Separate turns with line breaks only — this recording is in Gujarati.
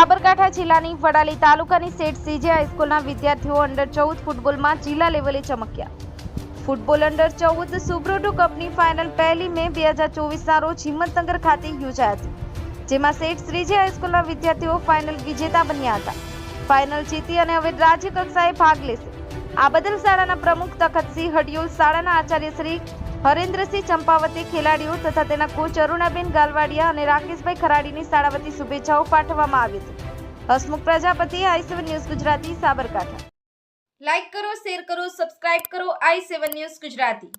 સાબરકાંઠા જિલ્લાની વડાલી તાલુકાની સેઠ સીજે હાઈસ્કૂલના વિદ્યાર્થીઓ અંડર ચૌદ ફૂટબોલમાં જિલ્લા લેવલે ચમક્યા. ફૂટબોલ અંડર ચૌદ સુબ્રોડો કપની ફાઇનલ પહેલી મે બે હજાર ચોવીસના રોજ હિંમતનગર ખાતે યોજાઈ હતી, જેમાં સેઠ શ્રીજી હાઈસ્કૂલના વિદ્યાર્થીઓ ફાઇનલ વિજેતા બન્યા હતા. ફાઇનલ જીતી અને હવે રાજ્ય કક્ષાએ ભાગ લેશે. આ બદલ શાળાના પ્રમુખ તખતસિંહ હડિયોલ, શાળાના આચાર્ય શ્રી હરેન્દ્રસિંહ ચંપાવતી ખેલાડીઓ તથા તેના કોચ અરુણાબેન ગાલવાડિયા અને રાકેશભાઈ ખરાડીની શાળા વતી શુભેચ્છાઓ પાઠવવામાં આવી હતી Hasmukh Prajapati, I seven news Gujarati, Sabarkantha. Like કરો શેર કરો સબસ્ક્રાઇબ કરો, આઈ સેવન ન્યૂઝ ગુજરાતી.